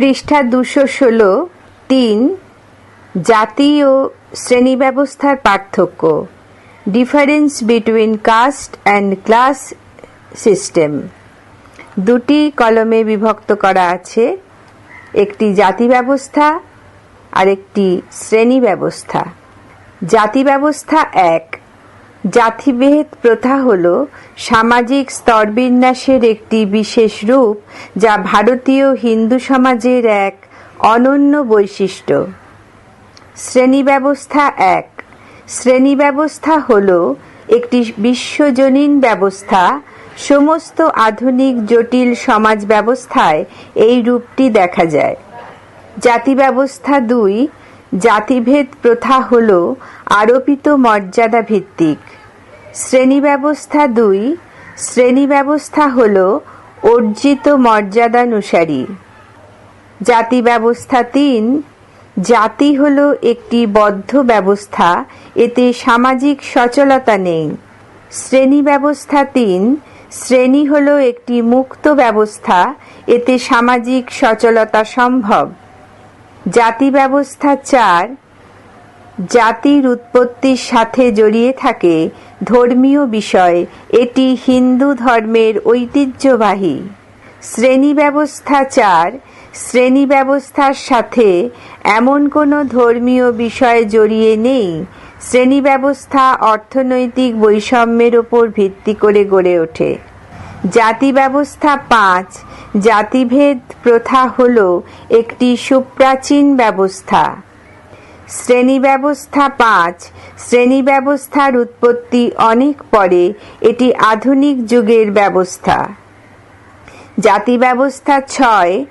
পৃষ্ঠা দুশো ষোলো, তিন, জাতি ও শ্রেণি ব্যবস্থার পার্থক্য difference between caste and class system দুটি কলমে বিভক্ত করা আছে, একটি জাতি ব্যবস্থা আর একটি শ্রেণি ব্যবস্থা। জাতি ব্যবস্থা এক জাতিভেদ প্রথা হল সামাজিক স্তরবিন্যাসের একটি বিশেষ রূপ যা ভারতীয় হিন্দু সমাজের এক অনন্য বৈশিষ্ট্য। শ্রেণি ব্যবস্থা এক। শ্রেণি ব্যবস্থা হল একটি বিশ্বজনীন ব্যবস্থা। সমস্ত আধুনিক জটিল সমাজ ব্যবস্থায় এই রূপটি দেখা যায়। জাতি ব্যবস্থা দুই জাতিভেদ প্রথা হল আরোপিত মর্যাদা ভিত্তিক। শ্রেণি ব্যবস্থা দুই, শ্রেণি ব্যবস্থা হল অর্জিত মর্যাদানুসারী। জাতি ব্যবস্থা তিন, জাতি হল একটি বদ্ধ ব্যবস্থা, এতে সামাজিক সচলতা নেই। শ্রেণি ব্যবস্থা তিন, শ্রেণি হল একটি মুক্ত ব্যবস্থা, এতে সামাজিক সচলতা সম্ভব। জাতি ব্যবস্থা চার, জাতির উৎপত্তির সাথে জড়িয়ে থাকে ধর্মীয় বিষয়। এটি হিন্দু ধর্মের ঐতিহ্যবাহী। শ্রেণি ব্যবস্থা চার, শ্রেণি ব্যবস্থার সাথে এমন কোনো ধর্মীয় বিষয় জড়িয়ে নেই। শ্রেণি ব্যবস্থা অর্থনৈতিক বৈষম্যের ওপর ভিত্তি করে গড়ে ওঠে। জাতি ব্যবস্থা পাঁচ জাতিভেদ প্রথা হল একটি সুপ্রাচীন ব্যবস্থা। শ্রেণি ব্যবস্থা পাঁচ। শ্রেণি ব্যবস্থার উৎপত্তি অনেক পরে এটি আধুনিক যুগের ব্যবস্থা। জাতি ব্যবস্থা ছয়।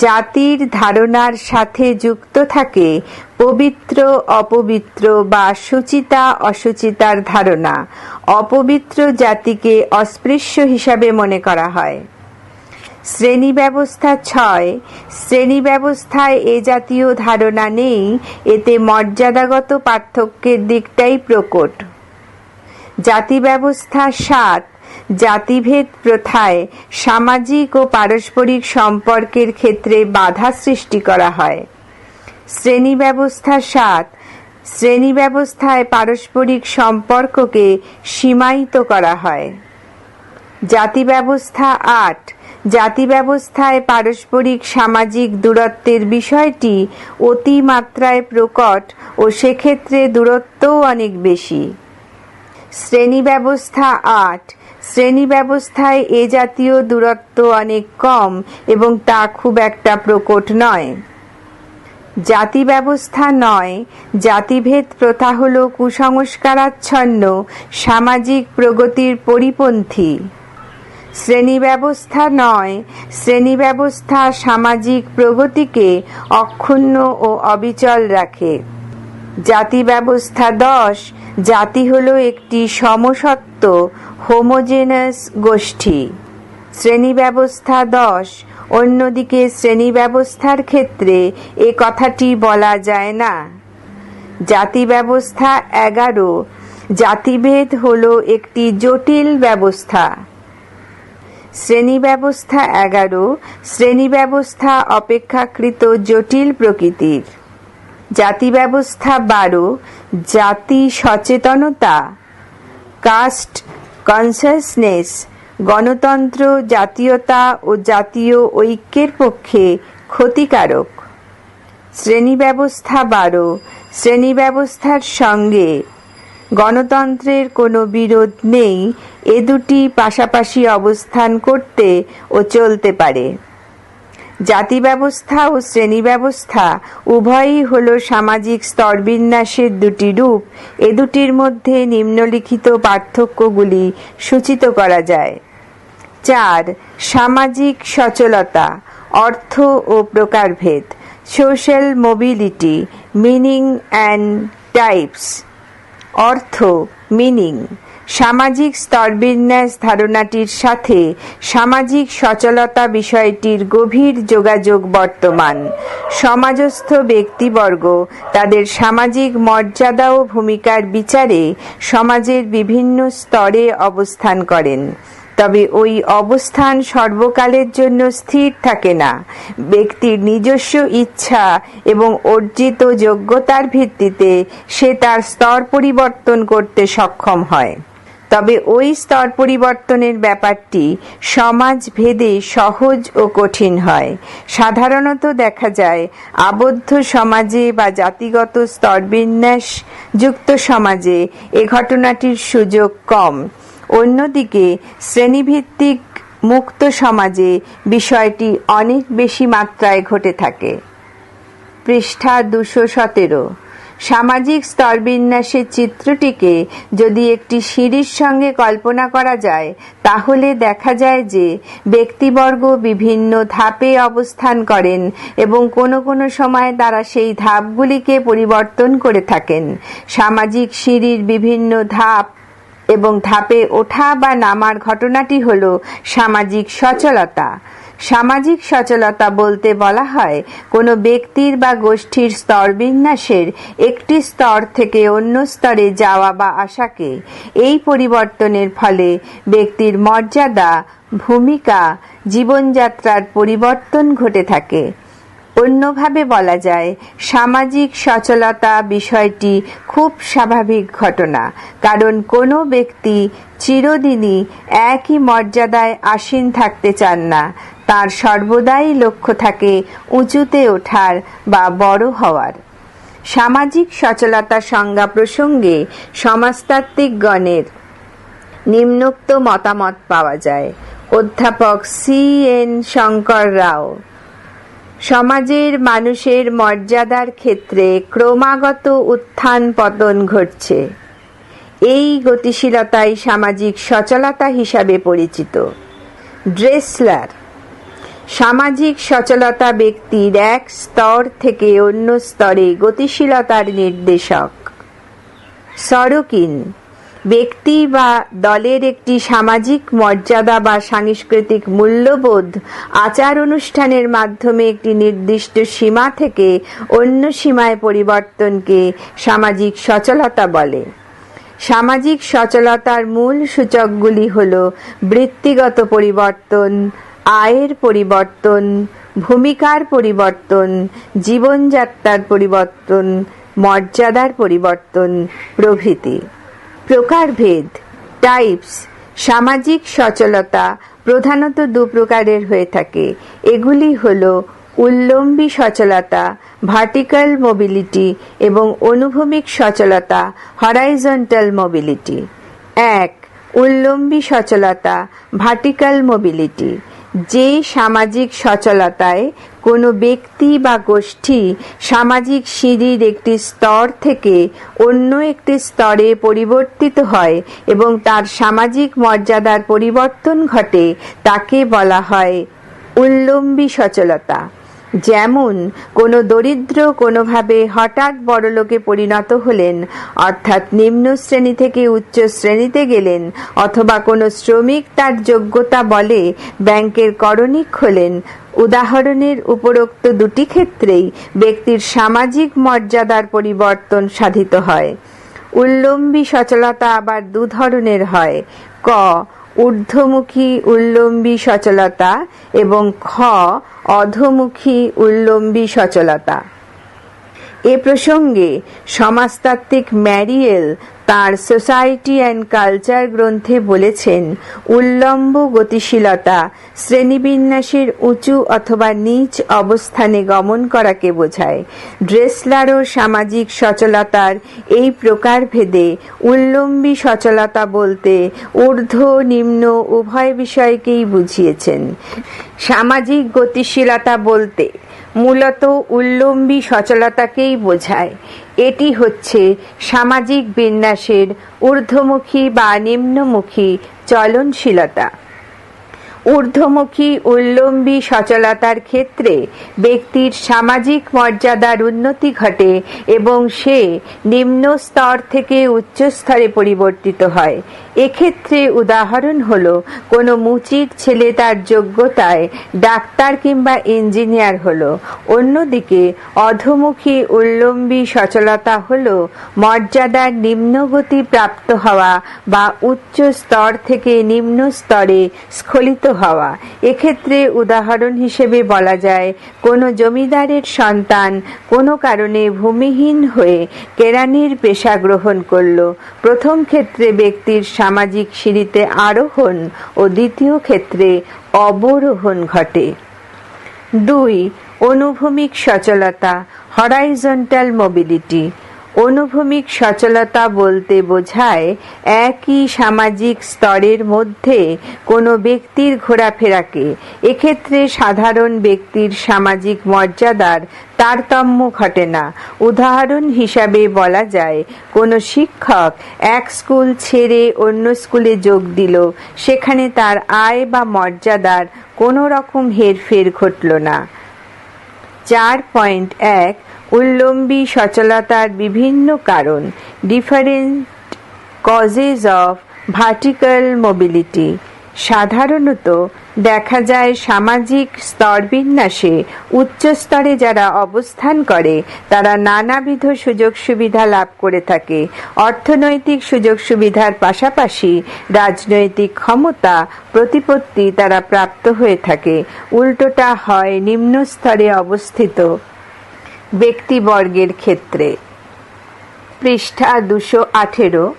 জাতির ধারণার সাথে যুক্ত থাকে পবিত্র, অপবিত্র বা সুচিতা, অসুচিতার ধারণা। অপবিত্র জাতিকে অস্পৃশ্য হিসাবে মনে করা হয়। শ্রেণি ব্যবস্থা ছয়। শ্রেণি ব্যবস্থায় এ জাতীয় ধারণা নেই, এতে মর্যাদাগত পার্থক্যের দিকটাই প্রকট। জাতি ব্যবস্থা সাত, জাতিভেদ প্রথায় সামাজিক ও পারস্পরিক সম্পর্কের ক্ষেত্রে বাধা সৃষ্টি করা হয়। শ্রেণি ব্যবস্থা সাত শ্রেণি ব্যবস্থায় পারস্পরিক সম্পর্ককে সীমায়িত করা হয়। জাতি ব্যবস্থা আট জাতি ব্যবস্থায় পারস্পরিক সামাজিক দূরত্বের বিষয়টি অতিমাত্রায় প্রকট ও সেক্ষেত্রে দূরত্বও অনেক বেশি। শ্রেণি ব্যবস্থা আট। শ্রেণি ব্যবস্থায় এ জাতীয় দূরত্ব অনেক কম এবং তা খুব একটা প্রকট নয়। জাতি ব্যবস্থা নয়। জাতিভেদ প্রথা হল কুসংস্কারাচ্ছন্ন, সামাজিক প্রগতির পরিপন্থী। শ্রেণি ব্যবস্থা নয় শ্রেণি ব্যবস্থা সামাজিক প্রগতিকে অক্ষুণ্ণ ও অবিচল রাখে। জাতি ব্যবস্থা দশ, জাতি হল একটি সমসত্ব হোমোজেনাস গোষ্ঠী। শ্রেণি ব্যবস্থা দশ, অন্যদিকে শ্রেণি ব্যবস্থার ক্ষেত্রে এ কথাটি বলা যায় না। জাতি ব্যবস্থা এগারো, জাতিভেদ হল একটি জটিল ব্যবস্থা। শ্রেণি ব্যবস্থা এগারো শ্রেণি ব্যবস্থা অপেক্ষাকৃত জটিল প্রকৃতির। জাতি ব্যবস্থা বারো, জাতি সচেতনতা। কাস্ট কনসাসনেস গণতন্ত্র, জাতীয়তা ও জাতীয় ঐক্যের পক্ষে ক্ষতিকারক। শ্রেণি ব্যবস্থা বারো শ্রেণি ব্যবস্থার সঙ্গে গণতন্ত্রের কোনো বিরোধ নেই, এ দুটি পাশাপাশি অবস্থান করতে ও চলতে পারে। জাতি ব্যবস্থা ও শ্রেণি ব্যবস্থা উভয়ই হল সামাজিক স্তরবিন্যাসের দুটি রূপ। এ দুটির মধ্যে নিম্নলিখিত পার্থক্যগুলি সূচিত করা যায়। চার, সামাজিক সচলতা, অর্থ ও প্রকারভেদ social mobility meaning and types অর্থ মিনিং সামাজিক স্তরবিন্যাস ধারণাটির সাথে সামাজিক সচলতা বিষয়টির গভীর যোগাযোগ বর্তমান। সমাজস্থ ব্যক্তিবর্গ তাদের সামাজিক মর্যাদা ও ভূমিকার বিচারে সমাজের বিভিন্ন স্তরে অবস্থান করেন। তবে ওই অবস্থান সর্বকালের জন্য স্থির থাকে না। ব্যক্তির নিজস্ব ইচ্ছা এবং অর্জিত যোগ্যতার ভিত্তিতে সে তার স্তর পরিবর্তন করতে সক্ষম হয়। তবে ওই স্তর পরিবর্তনের ব্যাপারটি সমাজ ভেদে সহজ ও কঠিন হয়। সাধারণত দেখা যায়, আবদ্ধ সমাজে বা জাতিগত স্তরবিন্যাস যুক্ত সমাজে এ ঘটনাটির সুযোগ কম। অন্যদিকে, শ্রেণীভিত্তিক মুক্ত সমাজে বিষয়টি অনেক বেশি মাত্রায় ঘটে থাকে। পৃষ্ঠা দুশো সতেরো। সামাজিক স্তরবিন্যাসের চিত্রটিকে যদি একটি সিঁড়ির সঙ্গে কল্পনা করা যায়, তাহলে দেখা যায় যে ব্যক্তিবর্গ বিভিন্ন ধাপে অবস্থান করেন এবং কোনো কোনো সময় তারা সেই ধাপগুলিকে পরিবর্তন করে থাকেন। সামাজিক সিঁড়ির বিভিন্ন ধাপ এবং ধাপে ওঠা বা নামার ঘটনাটি হল সামাজিক সচলতা। সামাজিক সচলতা বলতে বলা হয়, কোনো ব্যক্তির বা গোষ্ঠীর স্তরবিন্যাসের একটি স্তর থেকে অন্য স্তরে যাওয়া বা আসাকে। এই পরিবর্তনের ফলে ব্যক্তির মর্যাদা, ভূমিকা, জীবনযাত্রার পরিবর্তন ঘটে থাকে। অন্যভাবে বলা যায়, সামাজিক সচলতা বিষয়টি খুব স্বাভাবিক ঘটনা, কারণ কোনো ব্যক্তি চিরদিনই একই মর্যাদায় আসীন থাকতে চান না। তার সর্বদাই লক্ষ্য থাকে উঁচুতে ওঠার বা বড় হওয়ার। সামাজিক সচলতা সংজ্ঞা প্রসঙ্গে সমাজতাত্ত্বিকগণের নিম্নোক্ত মতামত পাওয়া যায়। অধ্যাপক সি এন শঙ্কর রাও সমাজের মানুষের মর্যাদার ক্ষেত্রে ক্রমাগত উত্থান পতন ঘটছে। এই গতিশীলতাই সামাজিক সচলতা হিসাবে পরিচিত। ড্রেসলার, সামাজিক সচলতা ব্যক্তির এক স্তর থেকে অন্য স্তরে গতিশীলতার নির্দেশক। সরকিন ব্যক্তি বা দলের একটি সামাজিক মর্যাদা বা সাংস্কৃতিক মূল্যবোধ আচার অনুষ্ঠানের মাধ্যমে একটি নির্দিষ্ট সীমা থেকে অন্য সীমায় পরিবর্তনকে সামাজিক সচলতা বলে। সামাজিক সচলতার মূল সূচকগুলি হল বৃত্তিগত পরিবর্তন, আয়ের পরিবর্তন, ভূমিকার পরিবর্তন, জীবনযাত্রার পরিবর্তন, মর্যাদার পরিবর্তন প্রভৃতি। প্রকারভেদ টাইপস সামাজিক সচলতা প্রধানত দু প্রকারের হয়ে থাকে। এগুলি হল উল্লম্বী সচলতা ভার্টিক্যাল মোবিলিটি এবং অনুভূমিক সচলতা হরাইজন্টাল মোবিলিটি এক, উল্লম্বী সচলতা ভার্টিক্যাল মোবিলিটি যে সামাজিক সচলতায় কোনো ব্যক্তি বা গোষ্ঠী সামাজিক সিঁড়ির একটি স্তর থেকে অন্য একটি স্তরে পরিবর্তিত হয় এবং তার সামাজিক মর্যাদার পরিবর্তন ঘটে, তাকে বলা হয় উল্লম্বী সচলতা। যেমন কোনো দরিদ্র কোনোভাবে হঠাৎ বড়লোকে পরিণত হলেন, অর্থাৎ নিম্ন শ্রেণি থেকে উচ্চ শ্রেণীতে গেলেন, অথবা কোনো শ্রমিক তার যোগ্যতা বলে ব্যাংকের করণিক হলেন। উদাহরণের উপরোক্ত দুটি ক্ষেত্রেই ব্যক্তির সামাজিক মর্যাদার পরিবর্তন সাধিত হয়। উল্লম্বী সচলতা আবার দু ধরনের হয়। ক ঊর্ধ্বমুখী উল্লম্বী সচলতা এবং খ অধমুখী উল্লম্বী সচলতা। এ প্রসঙ্গে সমাজতাত্ত্বিক ম্যারিয়েল তার সোসাইটি অ্যান্ড কালচার গ্রন্থে বলেছেন, উল্লম্ব গতিশীলতা শ্রেণীবিন্যাসের উঁচু অথবা নিচ অবস্থানে গমন করাকে বোঝায়। ড্রেসলারও সামাজিক সচলতার এই প্রকারভেদে উল্লম্বী সচলতা বলতে ঊর্ধ্ব, নিম্ন, উভয় বিষয়কেই বুঝিয়েছেন। সামাজিক গতিশীলতা বলতে মূলত উল্লম্বী সচলতাকেই বোঝায়। এটি হচ্ছে সামাজিক বিন্যাসের ঊর্ধ্বমুখী বা নিম্নমুখী চলনশীলতা। ঊর্ধ্বমুখী উল্লম্বী সচলতার ক্ষেত্রে ব্যক্তির সামাজিক মর্যাদার উন্নতি ঘটে এবং সে নিম্ন স্তর থেকে উচ্চ স্তরে পরিবর্তিত হয়। এক্ষেত্রে উদাহরণ হলো, কোনো মুচির ছেলে তার যোগ্যতায় ডাক্তার কিংবা ইঞ্জিনিয়ার হলো। অন্যদিকে, অধমুখী উল্লম্বী সচলতা হলো, মর্যাদার নিম্নগতি প্রাপ্ত হওয়া বা উচ্চ স্তর থেকে নিম্ন স্তরে স্খলিত হওয়া। এক্ষেত্রে উদাহরণ হিসেবে বলা যায়, কোনো জমিদারের সন্তান কোনো কারণে ভূমিহীন হয়ে কেরানির পেশা গ্রহণ করল। প্রথম ক্ষেত্রে ব্যক্তির সামাজিক সিঁড়িতে আরোহণ ও দ্বিতীয় ক্ষেত্রে অবরোহণ ঘটে। দুই অনুভূমিক সচলতা হরাইজন্টাল মোবিলিটি অনুভূমিক সচলতা বলতে বোঝায় একই সামাজিক স্তরের মধ্যে কোনো ব্যক্তির ঘোরাফেরাকে। এক্ষেত্রে সাধারণ ব্যক্তির সামাজিক মর্যাদার তারতম্য ঘটে না। উদাহরণ হিসাবে বলা যায়, কোনো শিক্ষক এক স্কুল ছেড়ে অন্য স্কুলে যোগ দিল, সেখানে তার আয় বা মর্যাদার কোনো রকম হেরফের ঘটল না। চার পয়েন্ট এক উল্লম্বী সচলতার বিভিন্ন কারণ different causes of vertical mobility সাধারণত দেখা যায় সামাজিক স্তরবিন্যাসে উচ্চ স্তরে যারা অবস্থান করে, তারা নানাবিধ সুযোগ সুবিধা লাভ করে থাকে। অর্থনৈতিক সুযোগ সুবিধার পাশাপাশি রাজনৈতিক ক্ষমতা প্রতিপত্তি তারা প্রাপ্ত হয়ে থাকে। উল্টোটা হয় নিম্ন স্তরে অবস্থিত ব্যক্তিবর্গের ক্ষেত্রে। পৃষ্ঠা দুশো আঠেরো,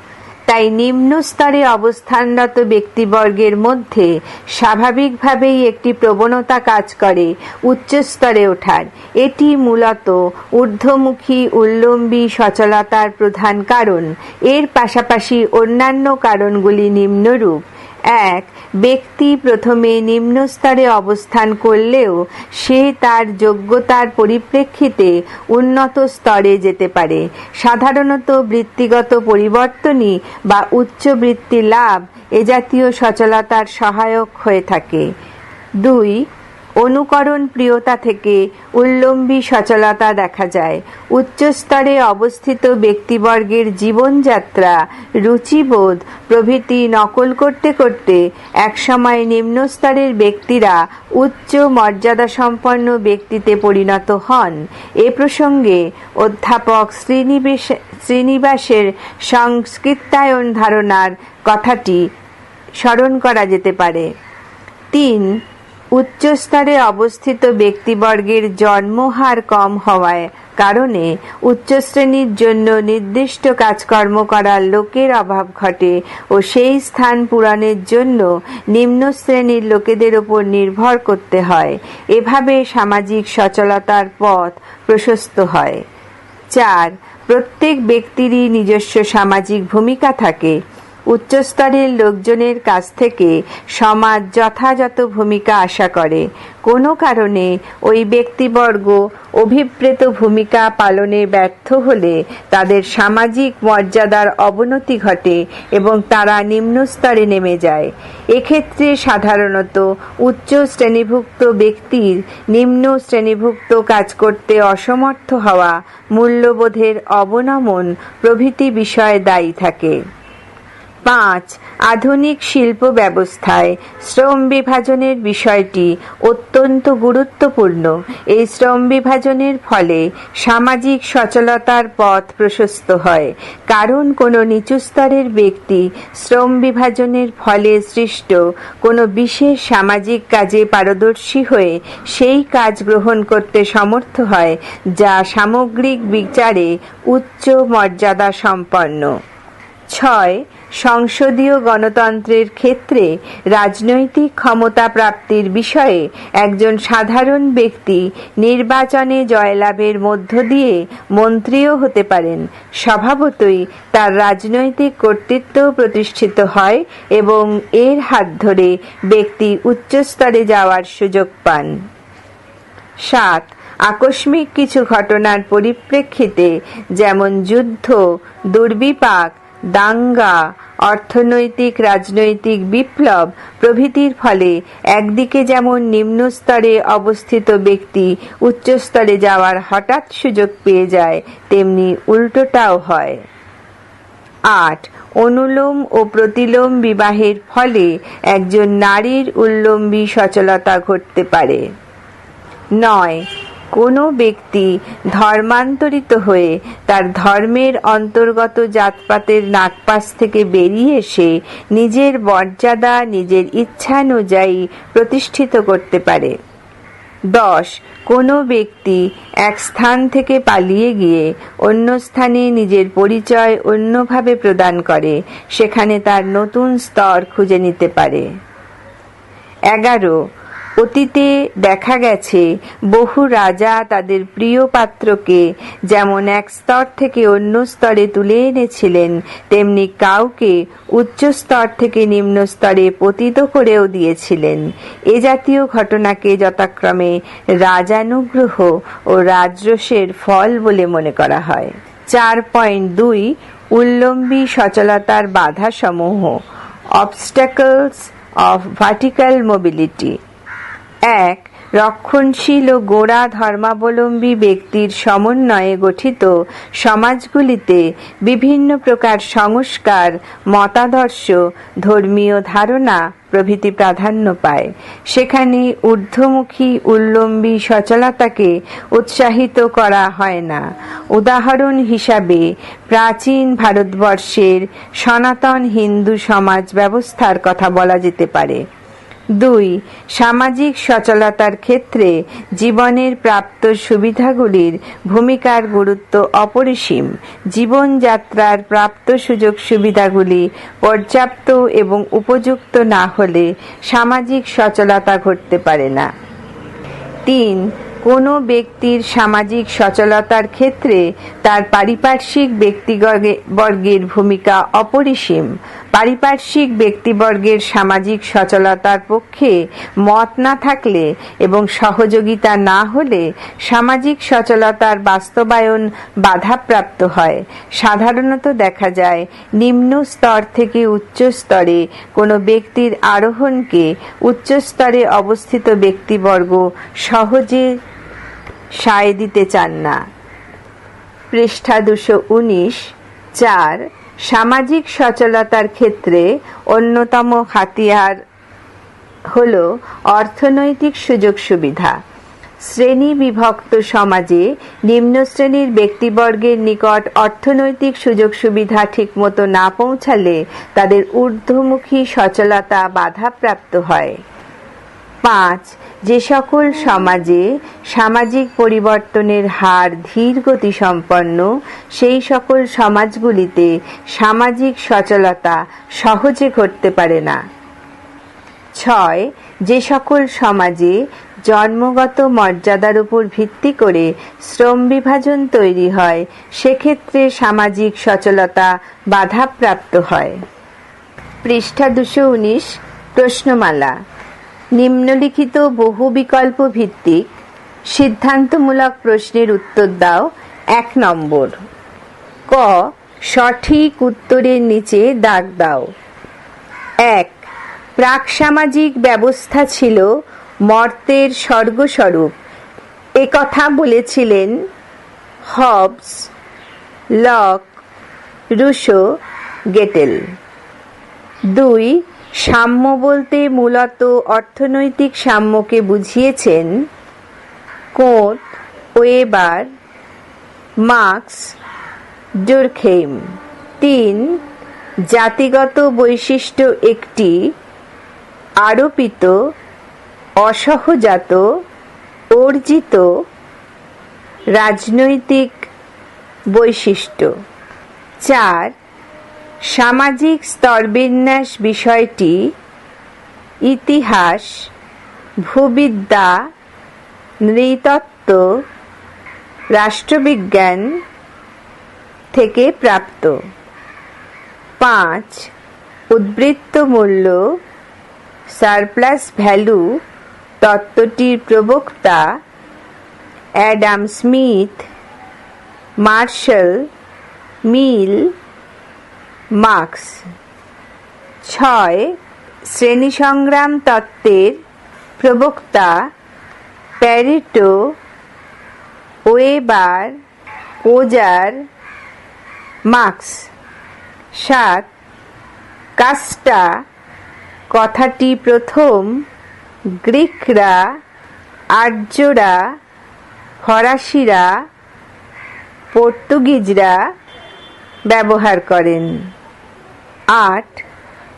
তাই নিম্ন স্তরে অবস্থানরত ব্যক্তিবর্গের মধ্যে স্বাভাবিকভাবেই একটি প্রবণতা কাজ করে উচ্চ স্তরে ওঠার। এটি মূলত ঊর্ধ্বমুখী, উল্লম্বী, সচলতার প্রধান কারণ। এর পাশাপাশি অন্যান্য কারণগুলি নিম্নরূপ। এক, ব্যক্তি প্রথমে নিম্ন স্তরে অবস্থান করলেও সে তার যোগ্যতার পরিপ্রেক্ষিতে উন্নত স্তরে যেতে পারে। সাধারণত বৃত্তিগত পরিবর্তনই বা উচ্চ বৃত্তি লাভ এ জাতীয় সচলতার সহায়ক হয়ে থাকে। দুই অনুকরণ প্রিয়তা থেকে উল্লম্বী সচলতা দেখা যায়। উচ্চস্তরে অবস্থিত ব্যক্তিবর্গের জীবনযাত্রা, রুচিবোধ প্রভৃতি নকল করতে করতে একসময় নিম্নস্তরের ব্যক্তিরা উচ্চ মর্যাদা সম্পন্ন ব্যক্তিতে পরিণত হন। এ প্রসঙ্গে অধ্যাপক শ্রীনিবেশ, শ্রীনিবাসের সংস্কৃতায়ন ধারণার কথাটি স্মরণ করা যেতে পারে। তিন উচ্চস্তরে অবস্থিত ব্যক্তিবর্গের জন্মহার কম হওয়ায় কারণে উচ্চশ্রেণীর জন্য নির্দিষ্ট কাজকর্ম করার লোকের অভাব ঘটে ও সেই স্থান পূরণের জন্য নিম্ন শ্রেণির লোকেদের উপর নির্ভর করতে হয়। এভাবে সামাজিক সচলতার পথ প্রশস্ত হয়। চার, প্রত্যেক ব্যক্তিরই নিজস্ব সামাজিক ভূমিকা থাকে। উচ্চস্তরের লোকজনের কাছ থেকে সমাজ যথাযথ ভূমিকা আশা করে। কোনো কারণে ওই ব্যক্তিবর্গ অভিপ্রেত ভূমিকা পালনে ব্যর্থ হলে তাদের সামাজিক মর্যাদার অবনতি ঘটে এবং তারা নিম্ন স্তরে নেমে যায়। এক্ষেত্রে সাধারণত উচ্চ শ্রেণীভুক্ত ব্যক্তির নিম্ন শ্রেণীভুক্ত কাজ করতে অসমর্থ হওয়া মূল্যবোধের অবনমন প্রভৃতি বিষয়ে দায়ী থাকে। পাঁচ, আধুনিক শিল্প ব্যবস্থায় শ্রম বিভাজনের বিষয়টি অত্যন্ত গুরুত্বপূর্ণ। এই শ্রম বিভাজনের ফলে সামাজিক সচলতার পথ প্রশস্ত হয়। কারণ কোনো নিচু স্তরের ব্যক্তি শ্রম বিভাজনের ফলে সৃষ্ট কোনো বিশেষ সামাজিক কাজে পারদর্শী হয়ে সেই কাজ গ্রহণ করতে সমর্থ হয়, যা সামগ্রিক বিচারে উচ্চ মর্যাদা সম্পন্ন। ছয় সংসদীয় গণতন্ত্রের ক্ষেত্রে রাজনৈতিক ক্ষমতা প্রাপ্তির বিষয়ে একজন সাধারণ ব্যক্তি নির্বাচনে জয়লাভের মধ্য দিয়ে মন্ত্রীও হতে পারেন। স্বভাবতই তার রাজনৈতিক কর্তৃত্ব প্রতিষ্ঠিত হয় এবং এর হাত ধরে ব্যক্তি উচ্চস্তরে যাওয়ার সুযোগ পান। সাত, আকস্মিক কিছু ঘটনার পরিপ্রেক্ষিতে, যেমন যুদ্ধ, দুর্বিপাক দাঙ্গা, অর্থনৈতিক, রাজনৈতিক বিপ্লব প্রভৃতির ফলে একদিকে যেমন নিম্ন স্তরে অবস্থিত ব্যক্তি উচ্চ স্তরে যাওয়ার হঠাৎ সুযোগ পেয়ে যায়, তেমনি উল্টোটাও হয়। আট, অনুলোম ও প্রতিলোম বিবাহের ফলে একজন নারীর উল্লম্বী সচলতা ঘটতে পারে। নয় কোনো ব্যক্তি ধর্মান্তরিত হয়ে তার ধর্মের অন্তর্গত জাতপাতের নাগপাশ থেকে বেরিয়ে এসে নিজের মর্যাদা, নিজের ইচ্ছানুযায়ী প্রতিষ্ঠিত করতে পারে। দশ, কোনো ব্যক্তি এক স্থান থেকে পালিয়ে গিয়ে অন্য স্থানে নিজের পরিচয় অন্যভাবে প্রদান করে, সেখানে তার নতুন স্তর খুঁজে নিতে পারে। এগারো অতীতে দেখা গেছে বহু রাজা তাদের প্রিয় পাত্রকে যেমন এক স্তর থেকে অন্য স্তরে তুলে এনেছিলেন, তেমনি কাউকে উচ্চ স্তর থেকে নিম্ন স্তরে পতিত করেও দিয়েছিলেন। এ জাতীয় ঘটনাকে যথাক্রমে রাজানুগ্রহ ও রাজরসের ফল বলে মনে করা হয়। চার পয়েন্ট দুই, উল্লম্বী সচলতার বাধা সমূহ অবস্টাকলস অফ ভার্টিক্যাল মোবিলিটি এক, রক্ষণশীল ও গোড়া ধর্মাবলম্বী ব্যক্তির সমন্বয়ে গঠিত সমাজগুলিতে বিভিন্ন প্রকার সংস্কার, মতাদর্শ, ধর্মীয় ধারণা প্রভৃতি প্রাধান্য পায়। সেখানে ঊর্ধ্বমুখী, উল্লম্বী সচলতাকে উৎসাহিত করা হয় না। উদাহরণ হিসাবে, প্রাচীন ভারতবর্ষের সনাতন হিন্দু সমাজ ব্যবস্থার কথা বলা যেতে পারে। দুই, সামাজিক সচলতার ক্ষেত্রে জীবনের প্রাপ্ত সুবিধাগুলির ভূমিকার গুরুত্ব অপরিসীম। জীবনযাত্রার প্রাপ্ত সুযোগ সুবিধাগুলি পর্যাপ্ত এবং উপযুক্ত না হলে সামাজিক সচলতা ঘটতে পারে না। তিন, কোনো ব্যক্তির সামাজিক সচলতার ক্ষেত্রে তার পারিপার্শ্বিক ব্যক্তিবর্গের ভূমিকা অপরিসীম। পারিপার্শ্বিক ব্যক্তিবর্গের সামাজিক সচলতার পক্ষে মত না থাকলে এবং সহযোগিতা না হলে সামাজিক সচলতার বাস্তবায়ন বাধাপ্রাপ্ত হয়। সাধারণত দেখা যায়, নিম্ন স্তর থেকে উচ্চ স্তরে কোনো ব্যক্তির আরোহণকে উচ্চ স্তরে অবস্থিত ব্যক্তিবর্গ সহজে সায় দিতে চান না। পৃষ্ঠা দুশো উনিশ, চার সামাজিক সচলতার ক্ষেত্রে অন্যতম হাতিয়ার হল অর্থনৈতিক সুযোগ সুবিধা। শ্রেণি বিভক্ত সমাজে নিম্ন শ্রেণির ব্যক্তিবর্গের নিকট অর্থনৈতিক সুযোগ সুবিধা ঠিকমতো না পৌঁছালে তাদের ঊর্ধ্বমুখী সচলতা বাধাপ্রাপ্ত হয়। পাঁচ যে সকল সমাজে সামাজিক পরিবর্তনের হার ধীর গতি সম্পন্ন, সেই সকল সমাজগুলিতে সামাজিক সচলতা সহজে ঘটতে পারে না। ছয়, যে সকল সমাজে জন্মগত মর্যাদার উপর ভিত্তি করে শ্রম বিভাজন তৈরি হয়, সেক্ষেত্রে সামাজিক সচলতা বাধাপ্রাপ্ত হয়। পৃষ্ঠা দুশো উনিশ, প্রশ্নমালা। নিম্নলিখিত বহু বিকল্প ভিত্তিক সিদ্ধান্তমূলক প্রশ্নের উত্তর দাও। এক নম্বর। ক, সঠিক উত্তরের নিচে দাগ দাও। এক প্রাক সামাজিক ব্যবস্থা ছিল মর্তের স্বর্গস্বরূপ। কথা বলেছিলেন হবস, লক, রুশো, গেটেল। দুই সাম্য বলতে মূলত অর্থনৈতিক সাম্যকে বুঝিয়েছেন কোট, ওয়েবার, মার্কস ডুরখেইম তিন, জাতিগত বৈশিষ্ট্য একটি আরোপিত, অসহজাত, অর্জিত রাজনৈতিক বৈশিষ্ট্য। চার সামাজিক স্তরবিন্যাস বিষয়টি ইতিহাস, ভূবিদ্যা, নৃতত্ত্ব, রাষ্ট্রবিজ্ঞান থেকে প্রাপ্ত। পাঁচ, উদ্বৃত্ত মূল্য সারপ্লাস ভ্যালু তত্ত্বটির প্রবক্তা Adam Smith Marshall Mill Marx. ছয় শ্রেণি সংগ্রাম তত্ত্বের প্রবক্তা প্যারিটো ওয়েবার ওজার মার্কস। সাত, কাস্টা কথাটি প্রথম গ্রিকরা, আর্যরা, ফরাসিরা, পর্তুগিজরা ব্যবহার করেন। আট,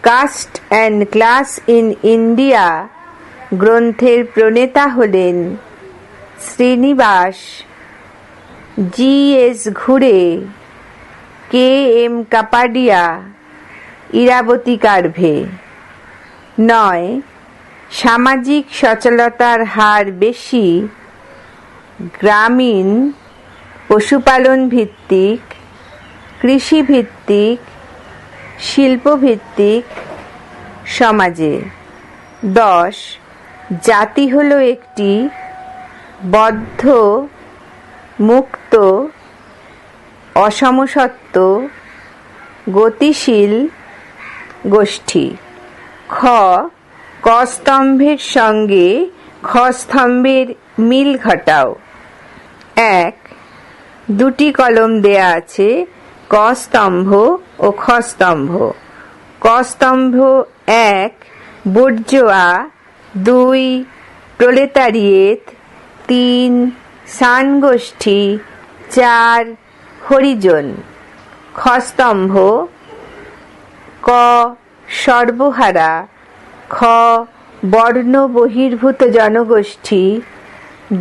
caste and class in India গ্রন্থের প্রণেতা হলেন Srinivas G S Ghurye, K M Kapadia, Irawati Karve. নয়, সামাজিক সচলতার হার বেশি, গ্রামীণ, পশুপালন ভিত্তিক কৃষি ভিত্তিক শিল্পভিত্তিক সমাজে। দশ, জাতি হলো একটি বদ্ধ, মুক্ত অসমসত্ব গতিশীল গোষ্ঠী। খ ক স্তম্ভের সঙ্গে খ স্তম্ভের মিল ঘটাও। এক, দুটি কলম দেয়া আছে ক স্তম্ভ ও খ স্তম্ভ ক স্তম্ভ এক, বুর্জোয়া দুই, প্রলেতারিয়েত তিন সান গোষ্ঠী চার, হরিজন। খস্তম্ভ ক, সর্বহারা। খ বর্ণ বহির্ভূত জনগোষ্ঠী।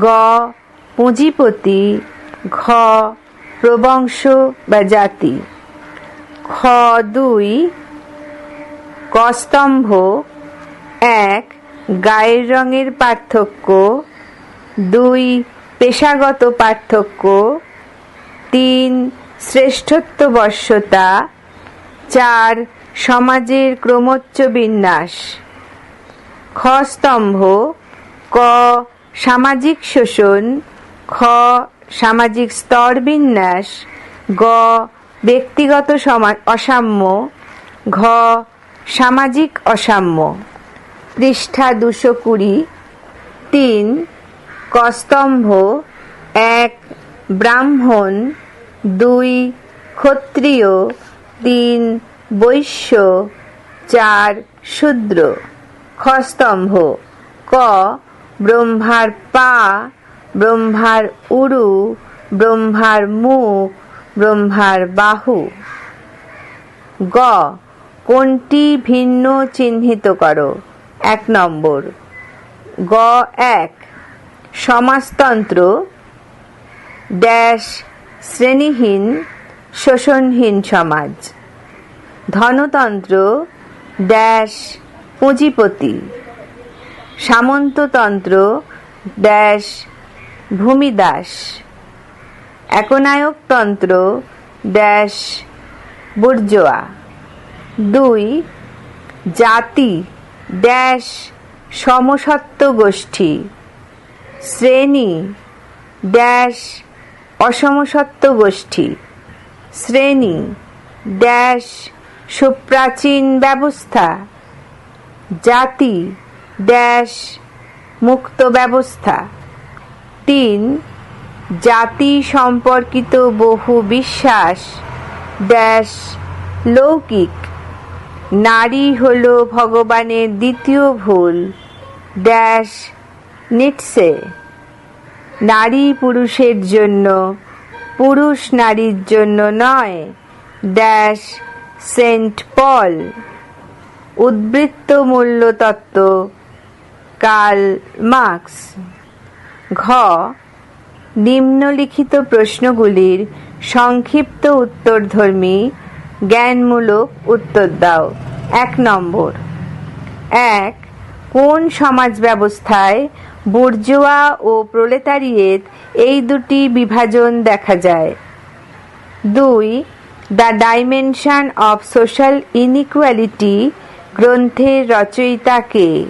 গ, পুঁজিপতি। ঘ প্রবংশ বা জাতি। খ দুই কস্তম্ভ এক, গায়ের রঙের পার্থক্য। দুই, পেশাগত পার্থক্য। তিন শ্রেষ্ঠত্ব বর্ষতা চার, সমাজের ক্রমোচ্চ বিন্যাস। খ স্তম্ভ। ক, সামাজিক শোষণ। খ সামাজিক স্তর বিন্যাস, গ, ব্যক্তিগত অসাম্য, ঘ, সামাজিক অসাম্য। পৃষ্ঠা দুশো কুড়ি। তিন, কস্তম্ভ। এক, ব্রাহ্মণ। দুই, ক্ষত্রিয়। তিন, বৈশ্য। চার, শূদ্র। খস্তম্ভ ক, ব্রহ্মার পা। ব্রহ্মার উরু, ব্রহ্মার মুখ ব্রহ্মার বাহু। গ, কোনটি ভিন্ন চিহ্নিত করো? এক নম্বর। গ, এক, সমাজতন্ত্র, ড্যাশ, শ্রেণীহীন, শোষণহীন সমাজ। ধনতন্ত্র, ড্যাশ, পুঁজিপতি। সামন্ততন্ত্র, ড্যাশ ভূমিদাস একনায়কতন্ত্র ড্যাশ, বুর্জোয়া। দুই, জাতি, ড্যাশ সমসত্ব গোষ্ঠী। শ্রেণি, ড্যাশ অসমসত্ব গোষ্ঠী। শ্রেণি, ড্যাশ, সুপ্রাচীন ব্যবস্থা। জাতি, ড্যাশ, মুক্ত ব্যবস্থা। তিন, জাতি সম্পর্কিত বহু বিশ্বাস ড্যাশ লৌকিক। নারী হল ভগবানের দ্বিতীয় ভুল ড্যাশ নিটসে। নারী পুরুষের জন্য, পুরুষ নারীর জন্য নয় ড্যাশ সেন্ট পল। উদ্বৃত্ত মূল্যতত্ত্ব, কার্ল মার্কস। ঘ, নিম্নলিখিত প্রশ্নগুলির সংক্ষিপ্ত উত্তরধর্মী, জ্ঞানমূলক উত্তর দাও। এক নম্বর। এক, কোন সমাজ ব্যবস্থায় বুর্জোয়া ও প্রলেতারিয়েত এই দুটি বিভাজন দেখা যায়? দুই, the dimension of social inequality গ্রন্থের রচয়িতাকে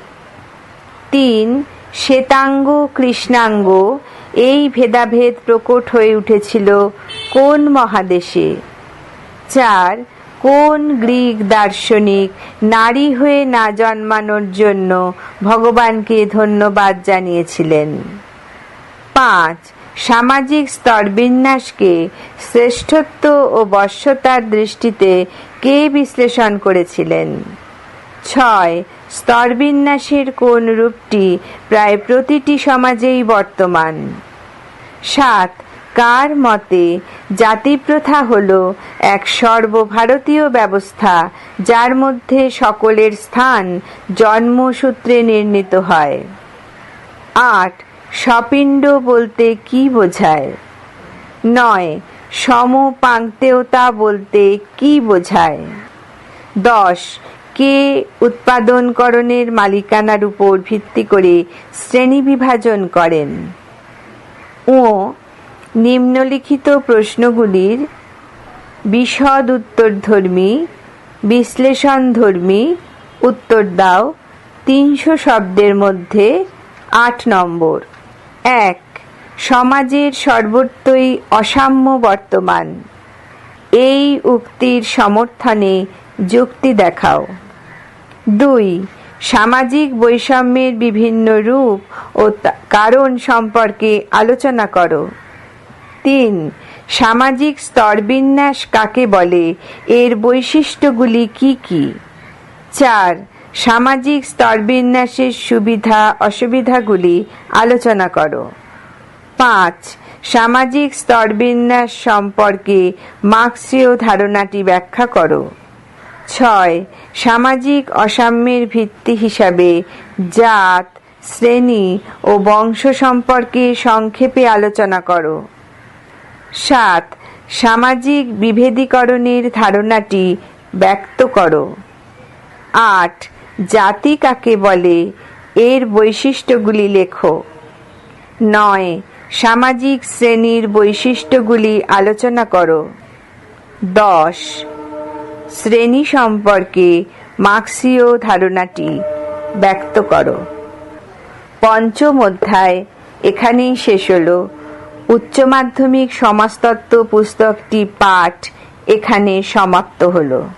তিন শ্বেতাঙ্গ কৃষ্ণাঙ্গ, এই ভেদাভেদ প্রকট হয়ে উঠেছিল কোন মহাদেশে? চার, কোন গ্রিক দার্শনিক নারী হয়ে না জন্মানোর জন্য ভগবানকে ধন্যবাদ জানিয়েছিলেন? পাঁচ, সামাজিক স্তরবিন্যাসকে শ্রেষ্ঠত্ব ও বশ্যতার দৃষ্টিতে কে বিশ্লেষণ করেছিলেন? ছয় স্তরবিন্যাসের কোন রূপটি প্রায় প্রতিটি সমাজেই বর্তমান। সাত, কার মতে জাতিপ্রথা হল এক সর্বভারতীয় ব্যবস্থা যার মধ্যে সকলের স্থান জন্মসূত্রে নির্ণীত হয়। আট, সপিণ্ড বলতে কি বোঝায়? নয় সমপাঙ্ক্তেয়তা বলতে কি বোঝায়? দশ কে উৎপাদনকরণের মালিকানার উপর ভিত্তি করে শ্রেণি বিভাজন করেন? ও. নিম্নলিখিত প্রশ্নগুলির বিশদ উত্তরধর্মী, বিশ্লেষণধর্মী, উত্তর দাও, তিনশো শব্দের মধ্যে আট নম্বর। এক. সমাজের সর্বত্রই অসাম্য বর্তমান। এই উক্তির সমর্থনে যুক্তি দেখাও। দুই, সামাজিক বৈষম্যের বিভিন্ন রূপ ও কারণ সম্পর্কে আলোচনা করো। তিন, সামাজিক স্তরবিন্যাস কাকে বলে? এর বৈশিষ্ট্যগুলি কি কি? চার, সামাজিক স্তরবিন্যাসের সুবিধা, অসুবিধাগুলি আলোচনা করো। পাঁচ, সামাজিক স্তরবিন্যাস সম্পর্কে মার্ক্সীয় ধারণাটি ব্যাখ্যা করো। ছয়, সামাজিক অসাম্যের ভিত্তি হিসাবে জাত, শ্রেণি ও বংশ সম্পর্কে সংক্ষেপে আলোচনা করো। সাত, সামাজিক বিভেদীকরণের ধারণাটি ব্যক্ত করো। আট, জাতি কাকে বলে, এর বৈশিষ্ট্যগুলি লেখো। নয়, সামাজিক শ্রেণির বৈশিষ্ট্যগুলি আলোচনা করো। দশ শ্রেণি সম্পর্কে মার্ক্সীয় ধারণাটি ব্যক্ত করো। পঞ্চম অধ্যায় এখানেই শেষ হল। উচ্চ মাধ্যমিক সমাজতত্ত্ব পুস্তকটি পাঠ এখানে সমাপ্ত হলো।